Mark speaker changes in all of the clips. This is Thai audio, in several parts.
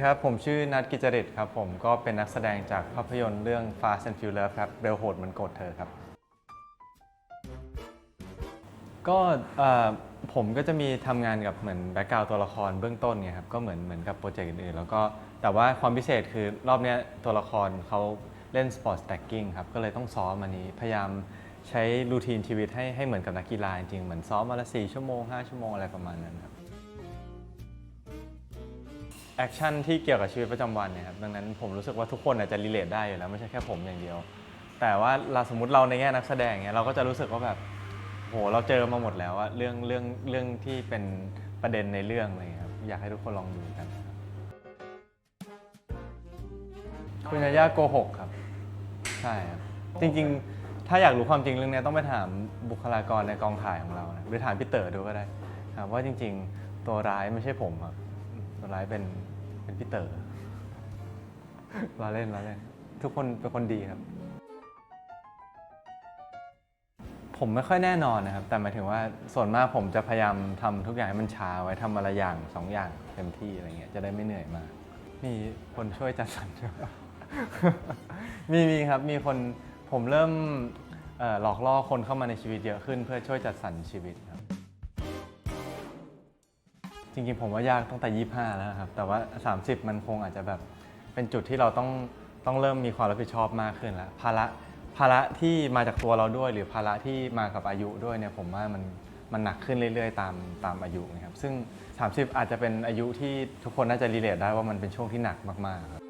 Speaker 1: ครับ ผมชื่อนัทกิจริตครับ ผมก็เป็นนักแสดงจากภาพยนตร์เรื่อง Fast and Furious ครับเร็วโหดเหมือนกดเธอครับ ก็เอ่อผมก็จะมีทำงานกับเหมือนแบ็กกราวตัวละครเบื้องต้นไงครับก็เหมือนเหมือนกับโปรเจกต์อื่นๆ แล้วก็แต่ว่าความพิเศษคือรอบเนี้ยตัวละครเขาเล่นสปอร์ตสแต็กกิ้งครับก็เลยต้องซ้อมอันนี้พยายามใช้รูทีนชีวิตให้ให้เหมือนกับนักกีฬาจริงๆเหมือนซ้อมวันละ4ชั่วโมง5ชั่วโมงอะไรประมาณนั้นครับ แอคชั่นที่เกี่ยวกับชีวิตประจำวันเนี่ยครับดังนั้นผมรู้สึกว่าทุกคนอาจจะรีเลทได้อยู่แล้วไม่ใช่แค่ผมอย่างเดียว แต่ว่าเราสมมติเราในแง่นักแสดงเนี่ยเราก็จะรู้สึกว่าแบบโหเราเจอมาหมดแล้วอะเรื่องเรื่องเรื่องที่เป็นประเด็นในเรื่องอะไรเลยครับอยากให้ทุกคนลองดูกันครับคุณยาย่าโกหกครับ ใช่ครับจริงๆ ถ้าอยากรู้ความจริงเรื่องเนี้ยต้องไปถามบุคลากรในกองถ่ายของเรานะหรือถามพี่เต๋อดูก็ได้ครับว่าจริง ๆ ตัวร้ายไม่ใช่ผมครับตัวร้ายเป็น เป็นพี่เต๋อล้อเล่นล้อเล่น ทุกคนเป็นคนดีครับ ผมไม่ค่อยแน่นอนนะครับ แต่หมายถึงว่าส่วนมากผมจะพยายามทำทุกอย่างให้มันช้าไว้ทำอะไรอย่างสองอย่างเต็มที่อะไรเงี้ยจะได้ไม่เหนื่อยมาก มีคนช่วยจัดสรรมมีมีครับมีคนผมเริ่มเอ่อหลอกล่อคนเข้ามาในชีวิตเยอะขึ้นเพื่อช่วยจัดสรรชีวิตครับ จริงๆผมว่ายากตั้งแต่ 25 แล้วครับ แต่ว่า 30 มันคงอาจจะแบบเป็นจุดที่เราต้องต้องเริ่มมีความรับผิดชอบมากขึ้นแล้วภาระภาระที่มาจากตัวเราด้วย หรือภาระที่มากับอายุด้วยเนี่ยผมว่ามันมันหนักขึ้นเรื่อย ๆ ตามตามอายุนะครับซึ่ง 30 อาจจะเป็นอายุที่ทุกคนน่าจะรีเลทได้ว่ามันเป็นช่วงที่หนักมากๆครับ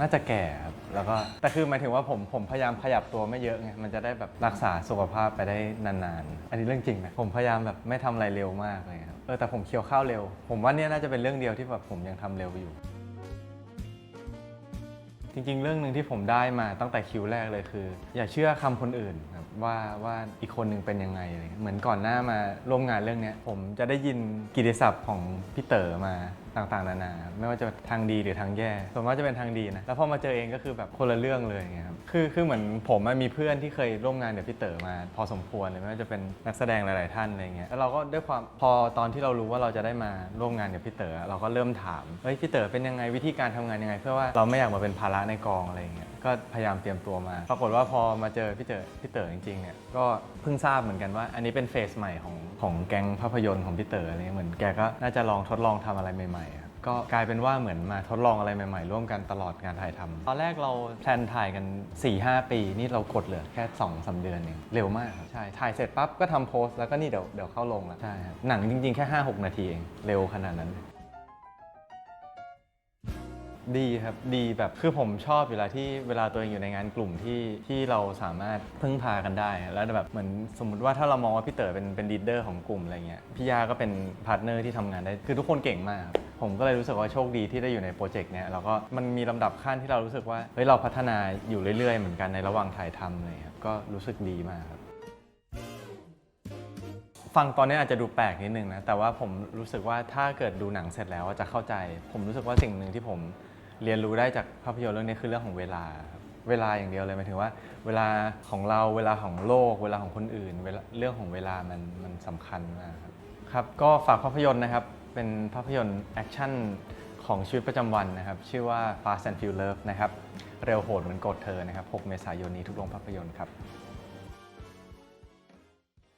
Speaker 1: น่าจะแก่ครับ แล้วก็แต่คือหมายถึงว่าผมผมพยายามขยับตัวไม่เยอะไงมันจะได้แบบรักษาสุขภาพไปได้นานๆ อันนี้เรื่องจริงนะผมพยายามแบบไม่ทำอะไรเร็วมากเลยครับเออแต่ผมเคี้ยวข้าวเร็ว ผมว่าเนี่ยน่าจะเป็นเรื่องเดียวที่แบบผมยังทำเร็วอยู่ จริงๆ เรื่องหนึ่งที่ผมได้มาตั้งแต่คิวแรกเลยคือ อย่าเชื่อคำคนอื่นครับว่าว่าอีกคนหนึ่งเป็นยังไงอะไรเงี้ยเหมือนก่อนหน้ามาร่วมงานเรื่องเนี้ยผมจะได้ยินกิตติศัพท์ของพี่เต๋อมา ต่างๆ นานา ไม่ว่าจะทางดีหรือทางแย่ส่วนมากจะเป็นทางดีนะแล้วพอมาเจอเองก็คือแบบคนละเรื่องเลยอย่างเงี้ยครับคือคือเหมือนผมอะมีเพื่อนที่เคยร่วมงานกับพี่เต๋อมา พอสมควรเลยไม่ว่าจะเป็นนักแสดงหลาย ๆ ท่านอะไรเงี้ยแล้วเราก็ด้วยความพอตอนที่เรารู้ว่าเราจะได้มาร่วมงานกับพี่เต๋อเราก็เริ่มถามเฮ้ยพี่เต๋อเป็นยังไงวิธีการทำงานยังไง เพื่อว่าเราไม่อยากมาเป็นภาระในกองอะไรเงี้ย ก็พยายามเตรียมตัวมา ปรากฏว่าพอมาเจอพี่เต๋อพี่เต๋อจริงๆเนี่ยก็เพิ่งทราบเหมือนกันว่า อันนี้เป็นเฟสใหม่ของของแก๊งภาพยนตร์ของพี่เต๋ออะไรเงี้ยเหมือนแกก็น่าจะลองทดลองทำอะไรใหม่ๆครับก็กลายเป็นว่าเหมือนมาทดลองอะไรใหม่ ๆ ร่วมกันตลอดงานถ่ายทำตอนแรกเราแพลนถ่ายกัน 4-5 ปีนี่เรากดเหลือแค่2อสาเดือนเองเร็วมากครับใช่ถ่ายเสร็จปั๊บก็ทำโพสต์แล้วก็นี่เดี๋ยวเดี๋ยวเข้าลงแล้วใช่หนังจริงๆแค่ 5-6 นาทีเองเร็วขนาดนั้น ดีครับดีแบบคือผมชอบอยู่แล้วที่เวลาตัวเองอยู่ในงานกลุ่มที่ที่เราสามารถพึ่งพากันได้ แล้วแบบเหมือนสมมุติว่าถ้าเรามองว่าพี่เต๋อเป็นเป็นลีดเดอร์ของกลุ่มอะไรเงี้ยพี่ยาก็เป็นพาร์ทเนอร์ที่ทำงานได้คือทุกคนเก่งมาก ผมก็เลยรู้สึกว่าโชคดีที่ได้อยู่ในโปรเจกต์เนี้ยแล้วก็มันมีลำดับขั้นที่เรารู้สึกว่าเฮ้ยเราพัฒนาอยู่เรื่อยๆ เหมือนกันในระหว่างถ่ายทำเลยครับก็รู้สึกดีมากครับฟังตอนนี้อาจจะดูแปลกนิดนึงนะ แต่ว่าผมรู้สึกว่าถ้าเกิดดูหนังเสร็จแล้วจะเข้าใจ ผมรู้สึกว่าสิ่งหนึ่งที่ผม เรียนรู้ได้จากภาพยนตร์เรื่องนี้คือเรื่องของเวลาครับเวลาอย่างเดียวเลยหมายถึงว่า เวลาของเราเวลาของโลก เวลาของคนอื่นเวลาเรื่องของเวลามันมันสำคัญมากครับครับก็ฝากภาพยนตร์นะครับ เป็นภาพยนตร์แอคชั่นของชีวิตประจำวันนะครับ ชื่อว่า Fast and Furious Love นะครับ เร็วโหดเหมือนกดเธอนะครับ 6 เมษายนนี้ทุกโรงภาพยนตร์ครับ